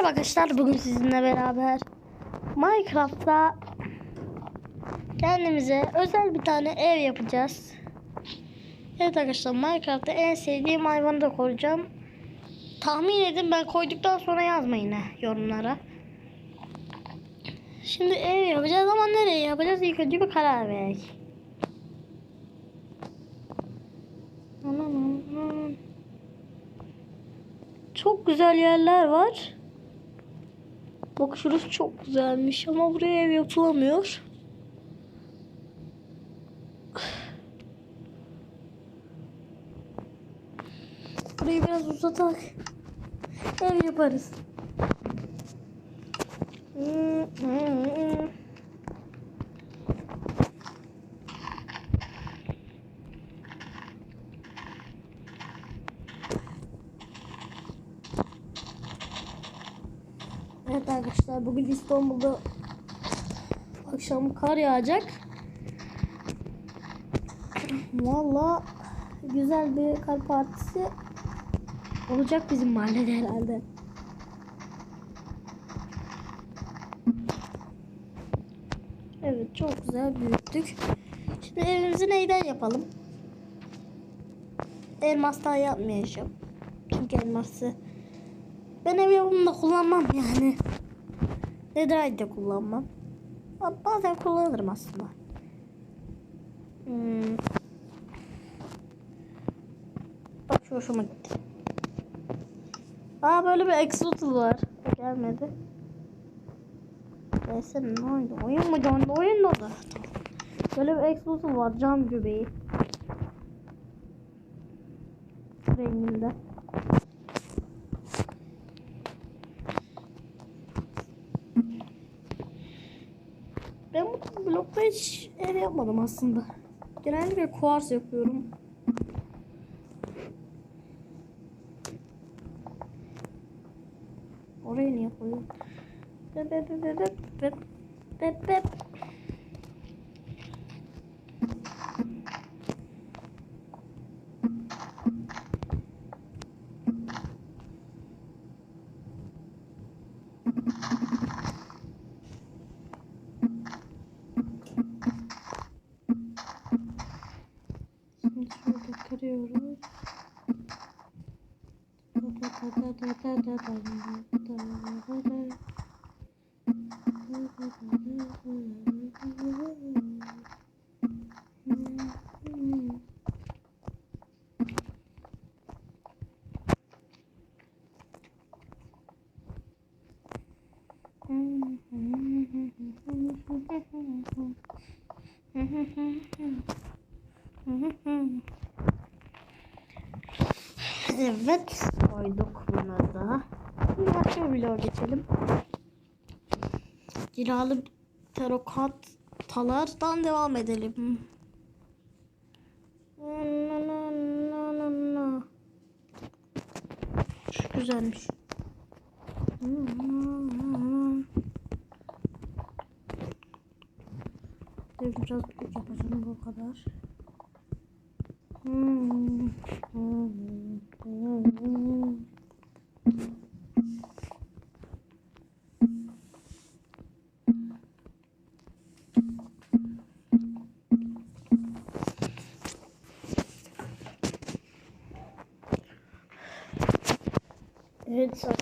Merhaba arkadaşlar bugün sizinle beraber Minecraft'ta kendimize özel bir tane ev yapacağız. Evet arkadaşlar Minecraft'ta en sevdiğim hayvanı da koyacağım. Tahmin edin ben koyduktan sonra yazmayın ha, yorumlara. Şimdi ev yapacağız ama nereye yapacağız ilk önce bir karar verek. Çok güzel yerler var. Bak şurası çok güzelmiş ama buraya ev yapılamıyor. Burayı biraz uzatak ev yaparız. Evet bugün İstanbul'da akşam kar yağacak. Valla güzel bir kar partisi olacak bizim mahallede herhalde. Evet çok güzel büyüttük. Şimdi evimizi neyden yapalım? Elmastan yapmayacağım. Çünkü elması ben ev yapımında kullanmam yani. Netherite de kullanmam. Bazen kullanırım aslında. Hmm. Bak şu hoşuma gitti. Aa böyle bir Exotul var. Gelmedi. Neyse ne oydu? Oyun mu canlı? Oyun da. Böyle bir Exotul var. Cam göbeği. Renginde. Ben blokta hiç ev yapmadım aslında. Genellikle kuars yapıyorum. Oraya niye koyuyorum? Bep bep bep bep bep bep bep. Evet koyduk buna da. Başka bir lore geçelim. Kiralı tarokattalardan devam edelim. Şu güzelmiş. Biraz büyük yapacağım bu kadar. Hmm.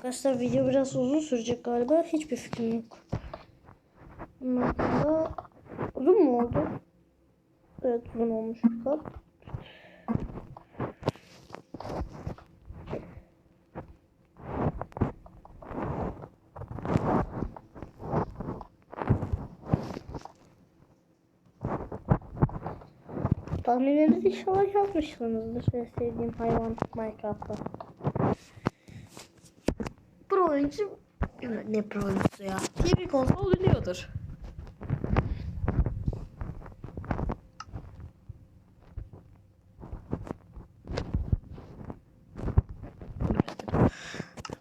Arkadaşlar video biraz uzun sürecek galiba. Hiçbir fikrim yok. Hakkında uzun mu oldu? Evet uzun olmuş biraz. Tahminlerinizi inşallah yazmışsınızdır. En sevdiğim hayvan Minecraft'ta. Oyuncu ne pro oyuncusu ya? TV konsol biliyordur.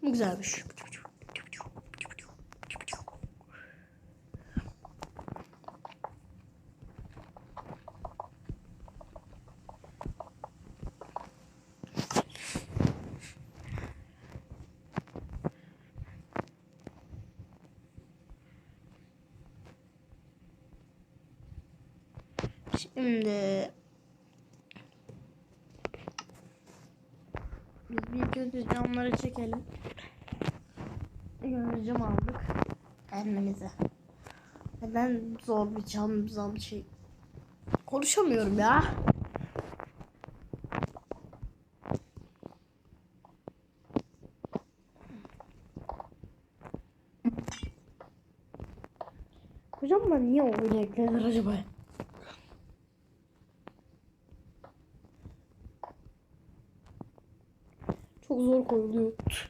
Bu güzelmiş. Şimdi biz bir kötü camları çekelim. Bir cam aldık kendimize. Neden zor bir cam zam şey konuşamıyorum ya. Hocam ben niye oyunu eklediler acaba? Çok zor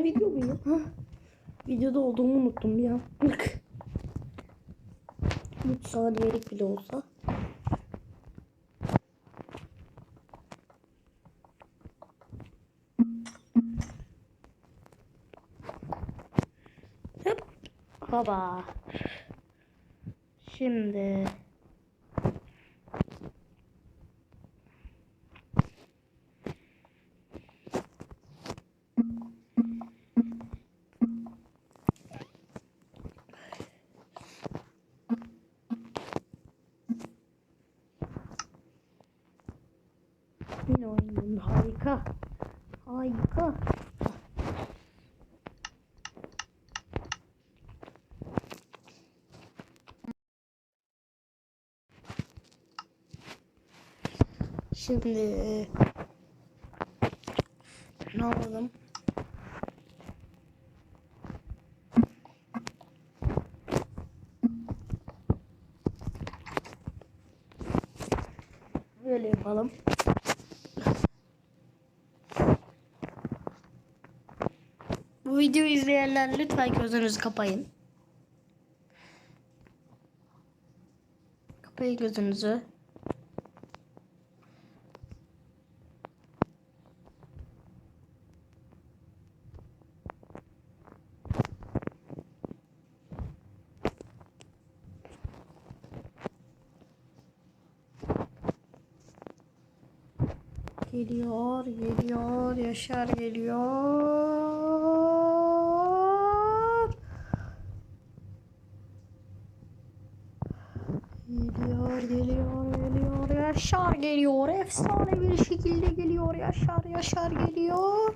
Ben video muyum? Videoda olduğumu unuttum bir an. 3 saniyelik bile olsa. Hop. Baba. Şimdi yine oynadım. Harika. Harika. Şimdi ne yapalım? Böyle yapalım. Bu videoyu izleyenler lütfen gözünüzü kapayın. Kapayın gözünüzü. Geliyor, geliyor, Yaşar geliyor. Geliyor, geliyor, geliyor. Yaşar geliyor. Efsane bir şekilde geliyor. Yaşar, Yaşar geliyor.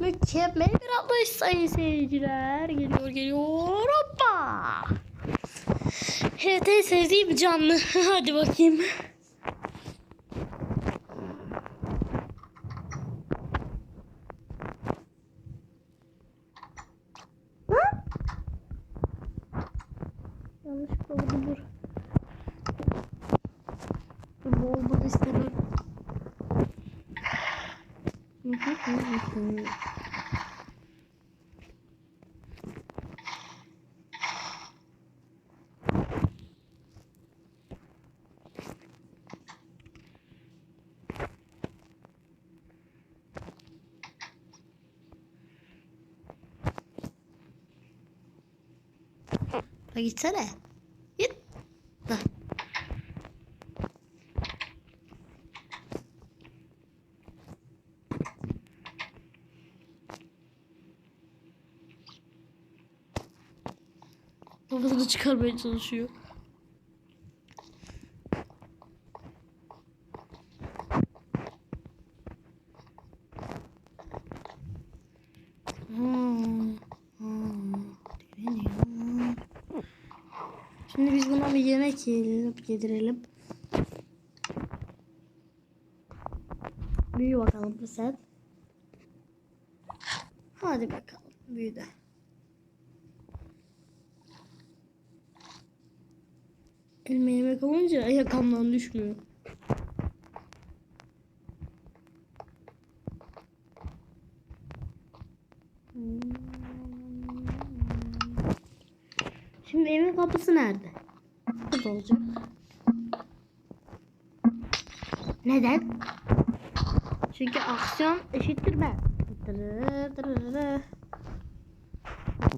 Mükemmel bir atlayış sayın seyirciler. Geliyor, geliyor. Hoppa. Evet, en sevdiğim canlı. Hadi bakayım. Ha? Yanlışlıkla vurdum dur. Dur bol bol istemem. Hı hı hı hı. Ha gitsene. Babasını çıkarmaya çalışıyor. Şimdi biz buna bir yemek yiyelim, yedirelim. Büyü bakalım bu sen. Hadi bakalım büyü de. Elime yemek alınca yakamdan düşmüyor. Şimdi evin kapısı nerede? Burada olacak. Neden? Çünkü aksiyon eşittir ben.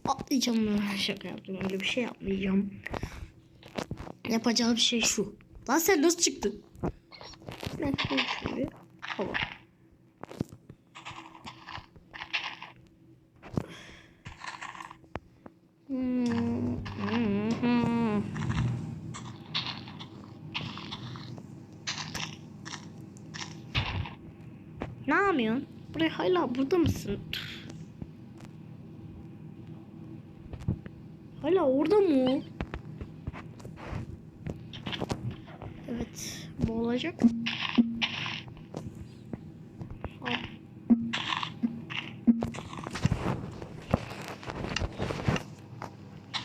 Atlayacağım ben. Şaka yaptım. Öyle bir şey yapmayacağım. Yapacağım şey şu. Lan sen nasıl çıktın? Ben şöyle hava. Hmm. Ne yapıyorsun? Buraya hala burada mısın? Hala orada mı o? Evet, bu olacak.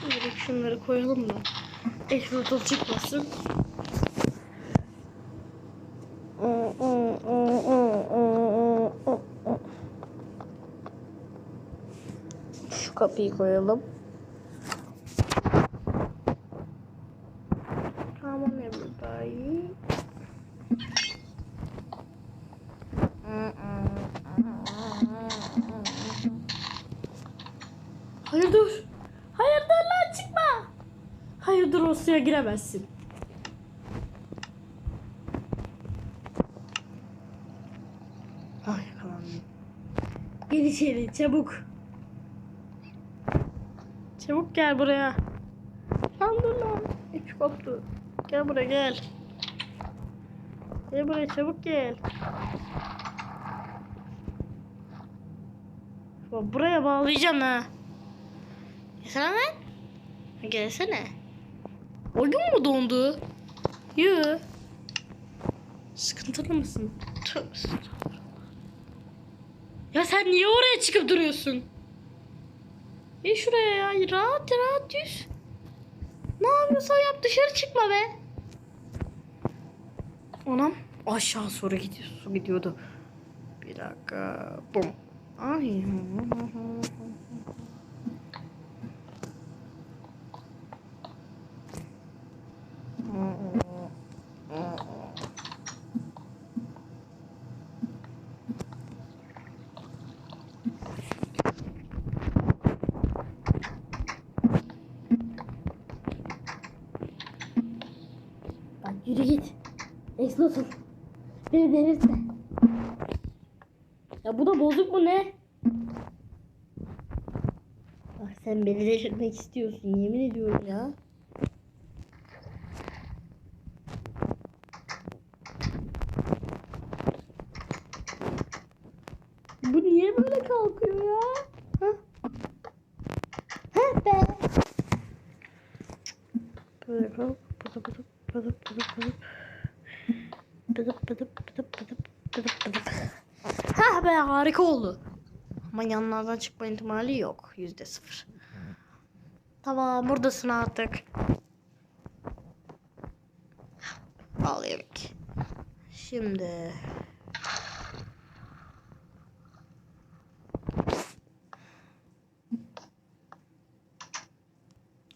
Direkt şunları koyalım da. Eşrotol çıkmasın. Şu kapıyı koyalım. Hayır dur. Hayır dur lan çıkma. Hayır dur o suya giremezsin. Ay yakalandım. Gel içeri çabuk. Çabuk gel buraya. Lan dur lan. İp koptu. Gel buraya gel. Gel buraya çabuk gel. Buraya bağlayacağım ha. Gelsene lan. Gelsene. Oyun mu dondu? Yoo. Sıkıntılı mısın? Tövbe. Ya sen niye oraya çıkıp duruyorsun? İn şuraya ya. Rahat rahat düz. Ne yapıyorsan yap dışarı çıkma be. Anam aşağı sonra gidiyor, su gidiyordu. Bir dakika. Bum. Ay. Explosive. Beni delirtme. Ya bu da bozuk mu ne? Bak sen beni delirtmek istiyorsun yemin ediyorum ya. Bu niye böyle kalkıyor ya? Ha? Ha be. Böyle kalk. Bıdıp bıdıp bıdıp bıdıp bıdıp. Bıdıp bıdıp. Hah be harika oldu. Ama yanlardan çıkma ihtimali yok. Yüzde sıfır. Tamam buradasın artık. Al yemek. Şimdi.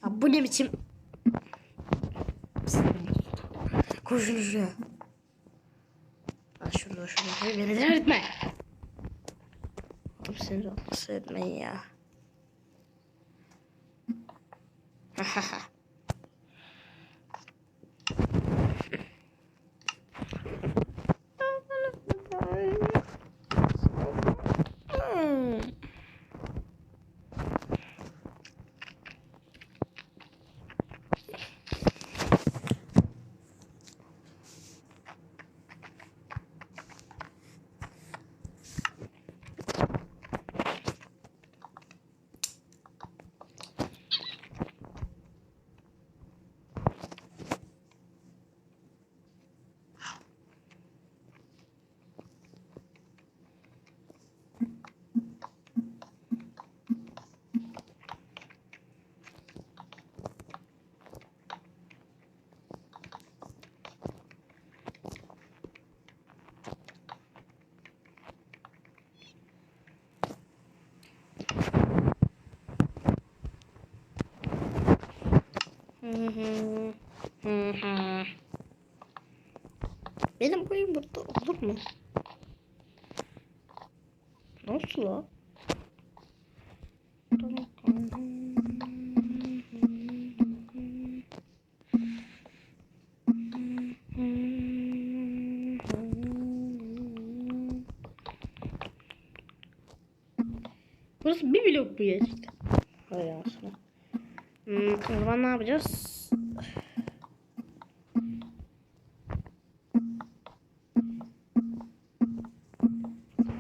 Ya bu ne biçim? Koy şunu şuraya. Hey, beni dert etme. Oğlum seni rahatsız etmeyin ya. Benim boyum burada olur mu? Nasıl la? Burası bir blok bu gerçekten. Hay aslında. Hmm, o zaman ne yapacağız?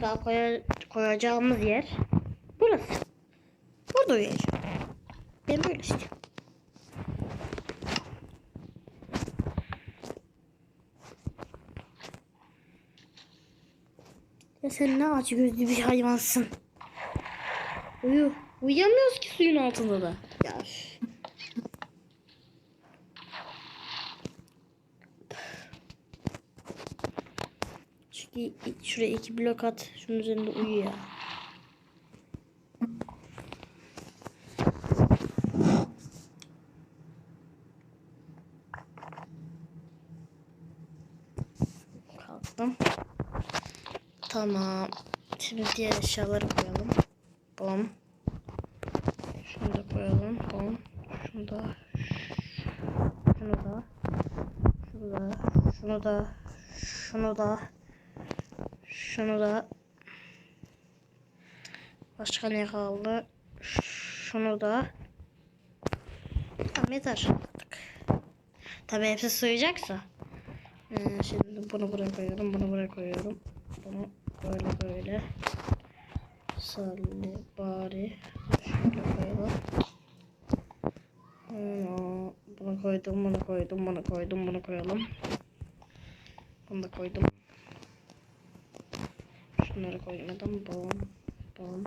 Daha koya, koyacağımız yer burası. Burada uyuyacağım. Ben böyle istiyorum. Ya sen ne aç gözlü bir hayvansın. Uyu. Uyuyamıyoruz ki suyun altında da. Ya. Çünkü şuraya iki blok at. Şunun üzerinde uyu ya. Kalktım. Tamam. Şimdi diğer eşyaları koyalım. Bom. Şunu da koyalım. Bom. Şunu da. Şunu da. Şunu da. Şunu da. Şunu da. Şunu da. Başka ne kaldı? Şunu da. Tamam yeter. artık. Tabii hepsi sığacaksa. Ee, şimdi bunu buraya koyuyorum. Bunu buraya koyuyorum. Bunu böyle böyle. Salli bari. Şöyle koyalım. Bunu koydum, bunu koydum, bunu koydum, bunu koyalım. Bunu da koydum. Şunları koymadım. Bom, bom.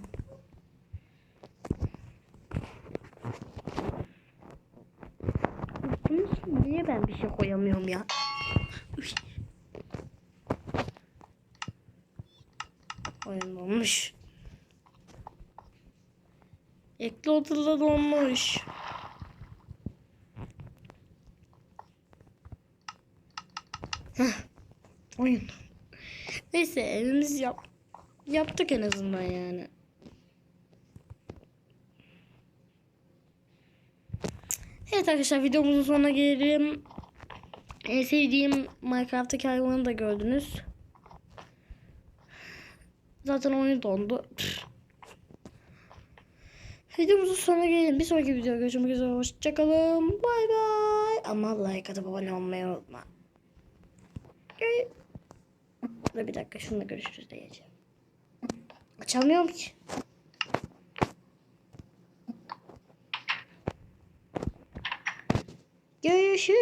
Bunun niye ben bir şey koyamıyorum ya? Üy. Koyulmamış. Ekli odalar olmuş. Heh, oyun. Neyse evimiz yap yaptık en azından yani. Evet arkadaşlar videomuzun sonuna gelelim. En sevdiğim Minecraft'taki hayvanı da gördünüz. Zaten oyun dondu. Videomuzun sonuna gelelim. Bir sonraki videoda görüşmek üzere. Hoşçakalın. Bay bay. Ama like atıp abone olmayı unutma. Bir dakika şununla görüşürüz diyeceğim. Açamıyorum ki. Görüşürüz.